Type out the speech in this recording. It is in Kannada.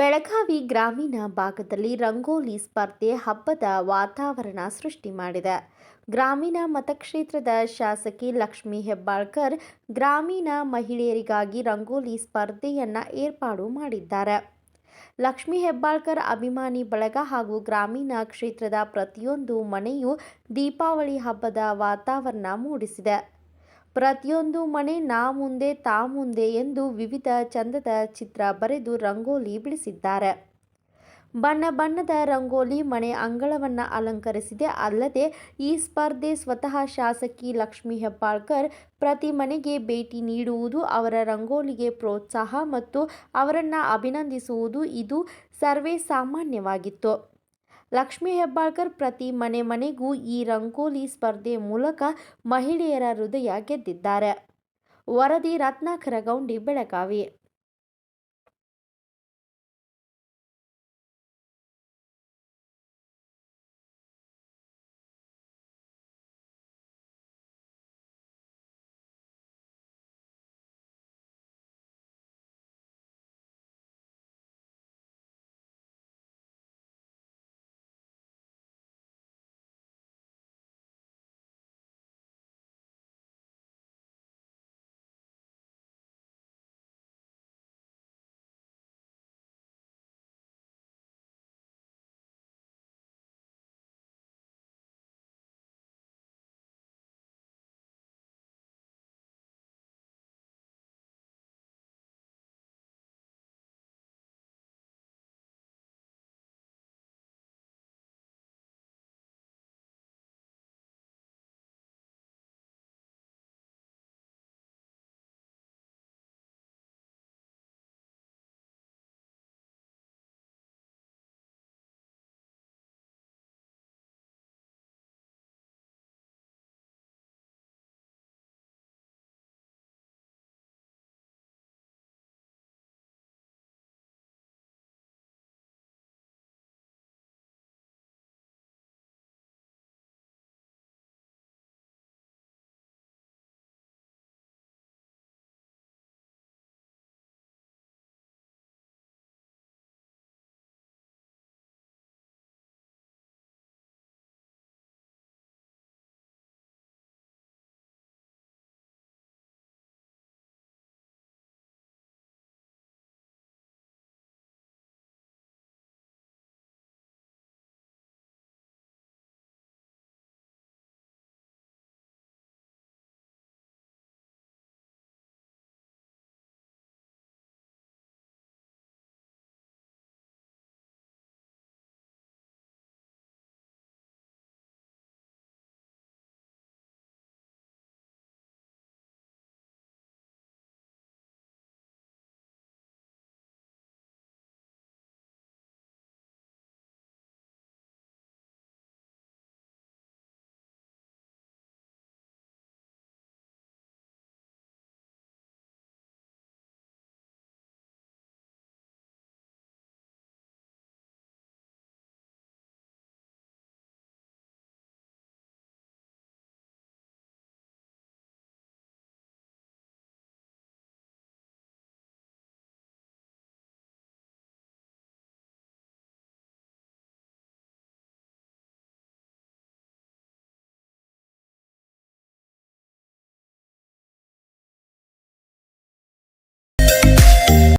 ಬೆಳಗಾವಿ ಗ್ರಾಮೀಣ ಭಾಗದಲ್ಲಿ ರಂಗೋಲಿ ಸ್ಪರ್ಧೆ ಹಬ್ಬದ ವಾತಾವರಣ ಸೃಷ್ಟಿ ಮಾಡಿದೆ. ಗ್ರಾಮೀಣ ಮತಕ್ಷೇತ್ರದ ಶಾಸಕಿ ಲಕ್ಷ್ಮಿ ಹೆಬ್ಬಾಳ್ಕರ್ ಗ್ರಾಮೀಣ ಮಹಿಳೆಯರಿಗಾಗಿ ರಂಗೋಲಿ ಸ್ಪರ್ಧೆಯನ್ನು ಏರ್ಪಾಡು ಮಾಡಿದ್ದಾರೆ. ಲಕ್ಷ್ಮಿ ಹೆಬ್ಬಾಳ್ಕರ್ ಅಭಿಮಾನಿ ಬಳಗ ಹಾಗೂ ಗ್ರಾಮೀಣ ಕ್ಷೇತ್ರದ ಪ್ರತಿಯೊಂದು ಮನೆಯೂ ದೀಪಾವಳಿ ಹಬ್ಬದ ವಾತಾವರಣ ಮೂಡಿಸಿದೆ. ಪ್ರತಿಯೊಂದು ಮನೆ ನಾ ಮುಂದೆ, ತಾ ಮುಂದೆ ಎಂದು ವಿವಿಧ ಚಂದದ ಚಿತ್ರ ಬರೆದು ರಂಗೋಲಿ ಬಿಡಿಸಿದ್ದಾರೆ. ಬಣ್ಣ ಬಣ್ಣದ ರಂಗೋಲಿ ಮನೆ ಅಂಗಳವನ್ನು ಅಲಂಕರಿಸಿದೆ. ಅಲ್ಲದೆ ಈ ಸ್ಪರ್ಧೆ ಸ್ವತಃ ಶಾಸಕಿ ಲಕ್ಷ್ಮೀ ಹೆಬ್ಬಾಳ್ಕರ್ ಪ್ರತಿ ಮನೆಗೆ ಭೇಟಿ ನೀಡುವುದು, ಅವರ ರಂಗೋಲಿಗೆ ಪ್ರೋತ್ಸಾಹ ಮತ್ತು ಅವರನ್ನು ಅಭಿನಂದಿಸುವುದು, ಇದು ಸರ್ವೇ ಸಾಮಾನ್ಯವಾಗಿತ್ತು. ಲಕ್ಷ್ಮೀ ಹೆಬ್ಬಾಳ್ಕರ್ ಪ್ರತಿ ಮನೆ ಮನೆಗೂ ಈ ರಂಗೋಲಿ ಸ್ಪರ್ಧೆ ಮೂಲಕ ಮಹಿಳೆಯರ ಹೃದಯ ಗೆದ್ದಿದ್ದಾರೆ. ವರದಿ ರತ್ನಾಕರ ಗೌಂಡಿ ಬೆಳಗಾವಿ.